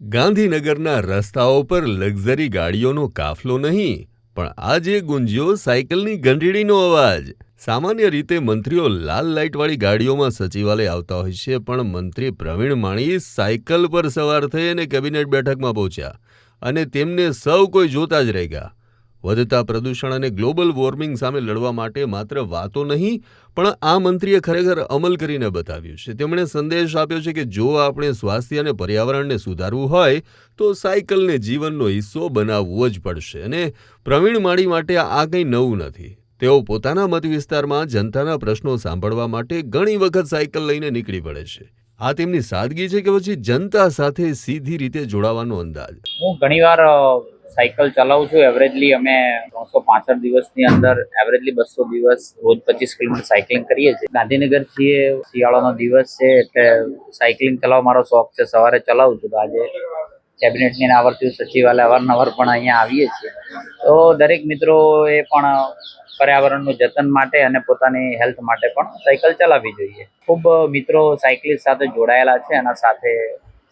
ગાંધીનગરના રસ્તાઓ પર લક્ઝરી ગાડીઓનો કાફલો નહીં, પણ આજે ગુંજ્યો સાયકલની ઘંટડીનો અવાજ. સામાન્ય રીતે મંત્રીઓ લાલ લાઇટવાળી ગાડીઓમાં સચિવાલય આવતા હોય છે, પણ મંત્રી પ્રવીણ માણી સાયકલ પર સવાર થઈ અને કેબિનેટ બેઠકમાં પહોંચ્યા અને તેમને સૌ કોઈ જોતા જ રહી ગયા. વધતા પ્રદૂષણ અને ગ્લોબલ વોર્મિંગ સામે લડવા માટે માત્ર વાતો નહીં, પણ આ મંત્રીએ ખરેખર અમલ કરીને બતાવ્યું છે. તેમણે સંદેશ આપ્યો છે કે જો આપણે સ્વાસ્થ્ય અને પર્યાવરણને સુધારવું હોય, તો સાયકલને જીવનનો હિસ્સો બનાવવો જ પડશે અને પ્રવીણ માળી માટે આ કંઈ નવું નથી. તેઓ પોતાના મત વિસ્તારમાં જનતાના પ્રશ્નો સાંભળવા માટે ઘણી વખત સાયકલ લઈને નીકળી પડે છે. આ તેમની સાદગી છે કે પછી જનતા સાથે સીધી રીતે જોડાવાનો અંદાજ. હું ઘણીવાર સાયકલ ચલાવું છું. એવરેજલી અમે ત્રણસો પાસઠ દિવસની અંદર એવરેજલી બસો દિવસ રોજ પચીસ કિલોમીટર સાયકલિંગ કરીએ છીએ. ગાંધીનગર છીએ શિયાળાનો દિવસ છે એટલે સાયકલિંગ ચલાવવા મારો શોખ છે. સવારે ચલાવું છું. તો આજે કેબિનેટની ને આવડતી સચિવાલય અવારનવાર પણ અહીંયા આવીએ છીએ. તો દરેક મિત્રોએ પણ પર્યાવરણનું જતન માટે અને પોતાની હેલ્થ માટે પણ સાયકલ ચલાવવી જોઈએ. ખૂબ મિત્રો સાયકલિસ્ટ સાથે જોડાયેલા છે. એના સાથે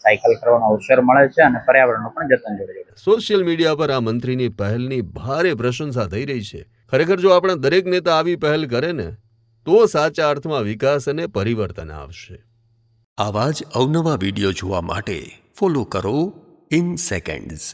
સાયકલ કરવાનો અવસર મળે છે અને પર્યાવરણનું પણ જતન જોડે જોડે. સોશિયલ મીડિયા પર આ મંત્રીની પહેલની ભારે પ્રશંસા થઈ રહી છે. ખરેખર જો આપણા દરેક નેતા આવી પહેલ કરે ને તો સાચા અર્થમાં વિકાસ અને પરિવર્તન આવશે. આવા જ અવનવા વીડિયો જોવા માટે ફોલો કરો ઇન સેકન્ડ્સ